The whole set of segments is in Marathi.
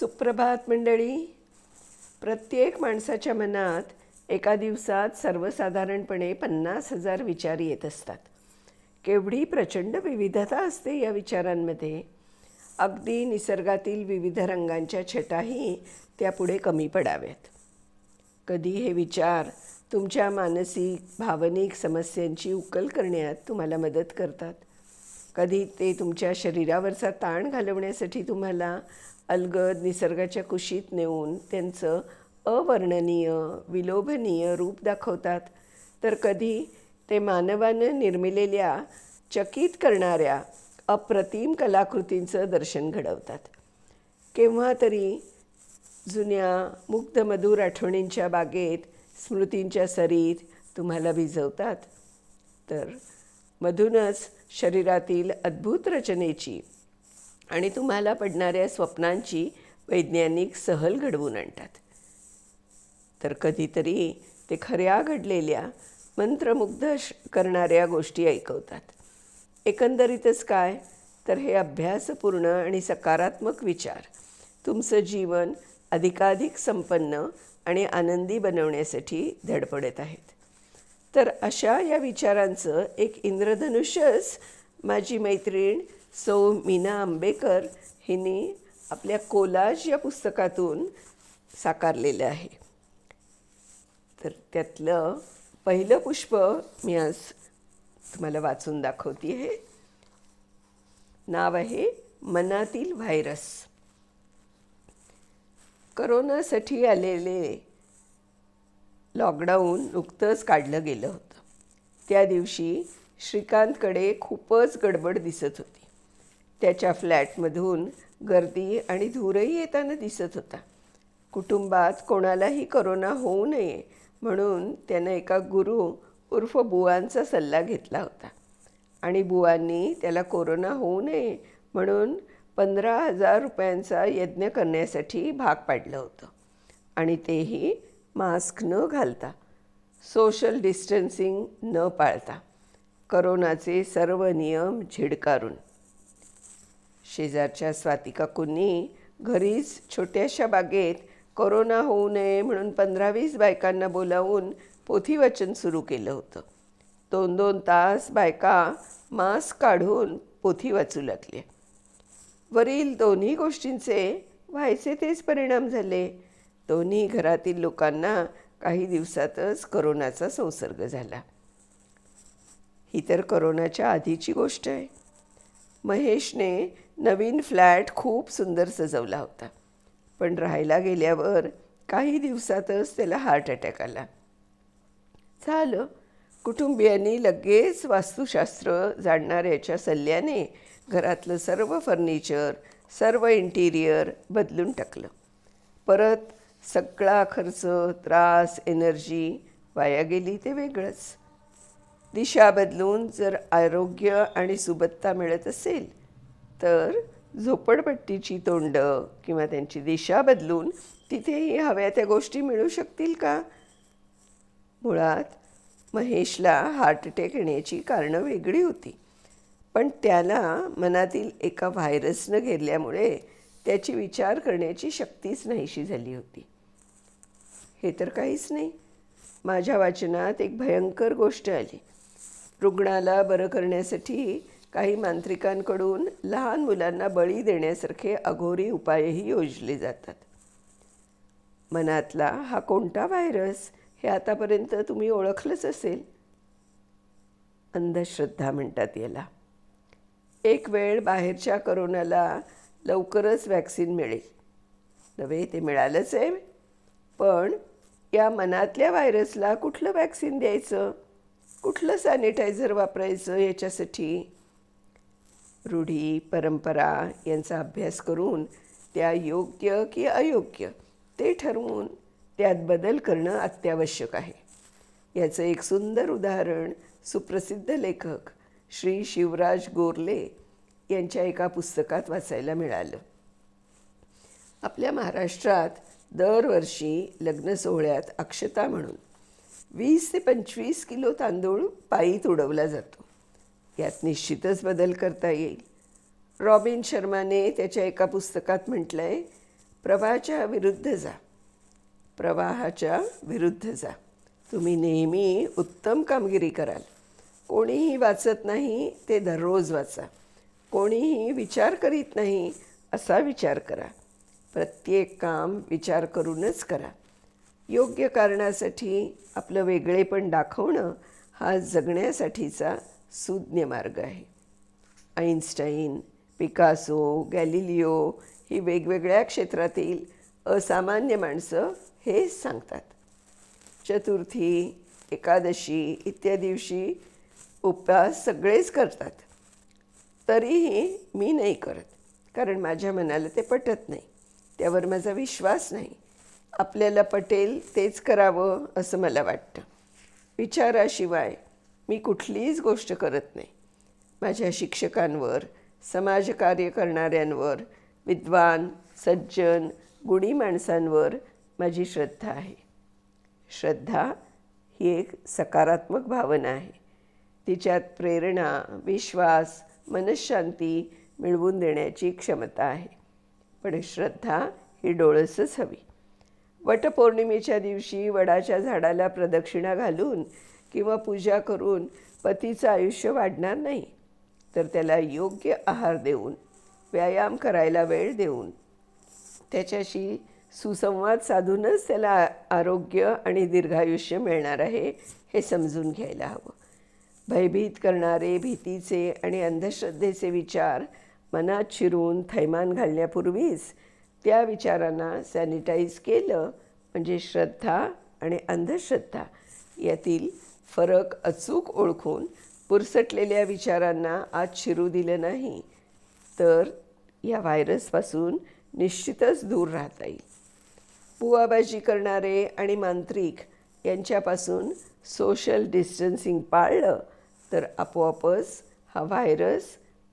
सुप्रभात मंडळी. प्रत्येक माणसाच्या मनात एका दिवसात सर्वसाधारणपणे पन्नास हजार विचार येत असतात. केवढी प्रचंड विविधता असते या विचारांमध्ये. अगदी निसर्गातील विविध रंगांच्या छटाही त्यापुढे कमी पडाव्यात. कधी हे विचार तुमच्या मानसिक भावनिक समस्यांची उकल करण्यात तुम्हाला मदत करतात? कधी ते तुमच्या शरीरावरचा ताण घालवण्यासाठी तुम्हाला अलगद निसर्गाच्या कुशीत नेऊन त्यांचं अवर्णनीय विलोभनीय रूप दाखवतात. तर कधी ते मानवानं निर्मिलेल्या चकित करणाऱ्या अप्रतिम कलाकृतींचं दर्शन घडवतात. केव्हा तरी जुन्या मुग्धमधूर आठवणींच्या बागेत स्मृतींच्या सरीत तुम्हाला भिजवतात. तर मधूनच शरीरातील अद्भुत रचनेची आणि तुम्हाला पडणाऱ्या स्वप्नांची वैज्ञानिक सहल घडवून आणतात. तर कधीतरी ते खऱ्या घडलेल्या मंत्रमुग्ध करणाऱ्या गोष्टी ऐकवतात. एकंदरीतच काय? तर हे अभ्यासपूर्ण आणि सकारात्मक विचार. तुमचं जीवन अधिकाधिक संपन्न आणि आनंदी बनवण्यासाठी धडपडत आहेत. तर अशा या विचारांचं एक इंद्रधनुष्यच माझी मैत्रीण सौ मीना आंबेकर हिने आपल्या कोलाज या पुस्तकातून साकारलेलं आहे. तर त्यातलं पहिलं पुष्प मी आज तुम्हाला वाचून दाखवते आहे नाव आहे मनातील व्हायरस. करोनासाठी आलेले लॉकडाऊन नुकतंच काढलं गेलं होतं. त्या दिवशी श्रीकांतकडे खूपच गडबड दिसत होती. त्याच्या फ्लॅटमधून गर्दी आणि धूरही येताना दिसत होता. कुटुंबात कोणालाही करोना होऊ नये म्हणून त्यानं एका गुरु उर्फ बुवांचा सल्ला घेतला होता. आणि बुवांनी त्याला कोरोना होऊ नये म्हणून पंधरा हजार रुपयांचा यज्ञ करण्यासाठी भाग पाडलं होतं. आणि तेही मास्क न घालता सोशल डिस्टन्सिंग न पाळता करोनाचे सर्व नियम झिडकारून. शेजारच्या स्वातिकाकुंनी घरीच छोट्याशा बागेत करोना होऊ नये म्हणून पंधरा वीस बायकांना बोलावून पोथीवचन सुरू केलं होतं. दोन दोन तास बायका मास्क काढून पोथी वाचू लागल्या. वरील दोन्ही गोष्टींचे व्हायचे तेच परिणाम झाले. दोन्ही घरातील लोकांना काही दिवसातच करोनाचा संसर्ग झाला. ही तर करोनाच्या आधीची गोष्ट आहे. महेशने नवीन फ्लॅट खूप सुंदर सजवला होता. पण राहायला गेल्यावर काही दिवसातच त्याला हार्ट अटॅक आला. झालं. कुटुंबियांनी लगेच वास्तुशास्त्र जाणणाऱ्याच्या सल्ल्याने घरातलं सर्व फर्निचर सर्व इंटिरियर बदलून टाकलं. परत सगळा खर्च त्रास एनर्जी वाया गेली ते वेगळंच. दिशा बदलून जर आरोग्य आणि सुबत्ता मिळत असेल तर झोपडपट्टीची तोंड किंवा त्यांची दिशा बदलून तिथेही हव्या त्या गोष्टी मिळू शकतील का? मुळात महेशला हार्ट अटॅक येण्याची कारणं वेगळी होती. पण त्याला मनातील एका व्हायरसनं घेरल्यामुळे त्याची विचार करण्याची शक्तीच नाहीशी झाली होती. हे तर काहीच नाही. माझ्या वाचनात एक भयंकर गोष्ट आली. रुग्णाला बरं करण्यासाठी काही मांत्रिकांकडून लहान मुलांना बळी देण्यासारखे अघोरी उपायही योजले जातात. मनातला हा कोणता व्हायरस हे आतापर्यंत तुम्ही ओळखलंच असेल? अंधश्रद्धा म्हणतात याला. एक वेळ बाहेरच्या करोनाला लवकरच वॅक्सिन मिळेल. नव्हे ते मिळालंच आहे. पण या मनातल्या व्हायरसला कुठलं वॅक्सिन द्यायचं? कुठलं सॅनिटायझर वापरायचं याच्यासाठी? रूढी परंपरा यांचा अभ्यास करून त्या योग्य की अयोग्य ते ठरवून त्यात बदल करणं अत्यावश्यक आहे. याचं एक सुंदर उदाहरण सुप्रसिद्ध लेखक श्री शिवराज गोरले यांच्या एका पुस्तकात वाचायला मिळालं. आपल्या महाराष्ट्रात दरवर्षी लग्न सोहळ्यात अक्षता म्हणून वीस ते पंचवीस किलो तांदूळ पायीत उडवला जातो. यात निश्चितच बदल करता येईल. रॉबिन शर्माने त्याच्या एका पुस्तकात म्हटलं आहे प्रवाहाच्या विरुद्ध जा. प्रवाहाच्या विरुद्ध जा. तुम्ही नेहमी उत्तम कामगिरी कराल. कोणीही वाचत नाही ते दररोज वाचा. कोणीही विचार करीत नाही असा विचार करा. प्रत्येक काम विचार करूनच करा. योग्य कारणासाठी आपलं वेगळेपण दाखवणं हा जगण्यासाठीचा सुज्ञ मार्ग आहे. आईन्स्टाईन पिकासो गॅलिलिओ ही वेगवेगळ्या क्षेत्रातील असामान्य माणसं हे सांगतात. चतुर्थी एकादशी इत्यादी दिवशी उपवास सगळेच करतात. तरीही मी नाही करत कारण माझ्या मनाला ते पटत नाही. त्यावर माझा विश्वास नाही. आपल्याला पटेल तेच करावं असं मला वाटतं. विचाराशिवाय मी कुठलीच गोष्ट करत नाही. माझ्या शिक्षकांवर समाजकार्य करणाऱ्यांवर विद्वान सज्जन गुणी माणसांवर माझी श्रद्धा आहे. श्रद्धा ही एक सकारात्मक भावना आहे. तिच्यात प्रेरणा विश्वास मनशांती मिळवून देण्याची क्षमता आहे. पण श्रद्धा ही डोळसच हवी. वटपौर्णिमेच्या दिवशी वडाच्या झाडाला प्रदक्षिणा घालून किंवा पूजा करून पतीचं आयुष्य वाढणार नाही तर त्याला योग्य आहार देऊन व्यायाम करायला वेळ देऊन. त्याच्याशी सुसंवाद साधूनच त्याला आरोग्य आणि दीर्घायुष्य मिळणार आहे हे समजून घ्यायला हवं. भयभीत करणारे भीतीचे आणि अंधश्रद्धेचे विचार मनात शिरून थैमान घालण्यापूर्वीच त्या विचारांना सॅनिटाईज केलं म्हणजे श्रद्धा आणि अंधश्रद्धा यातील फरक अचूक ओळखून पुरसटलेल्या विचारांना आज शिरू दिलं नाही तर या व्हायरसपासून निश्चितच दूर राहता येईल. पुवाबाजी करणारे आणि मांत्रिक यांच्यापासून सोशल डिस्टन्सिंग पाळलं तर आपोआपच हा व्हायरस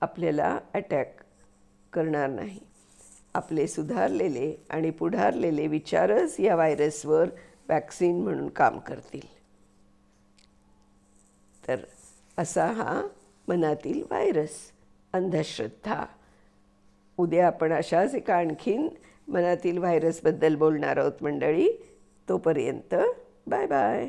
आपल्याला अटॅक करणार नाही. आपले सुधारलेले आणि पुढारलेले विचारच या व्हायरसवर वॅक्सिन म्हणून काम करतील. तर असा हा मनातील व्हायरस अंधश्रद्धा. उद्या आपण अशाच एका आणखीन मनातील व्हायरसबद्दल बोलणार आहोत मंडळी. तोपर्यंत बाय बाय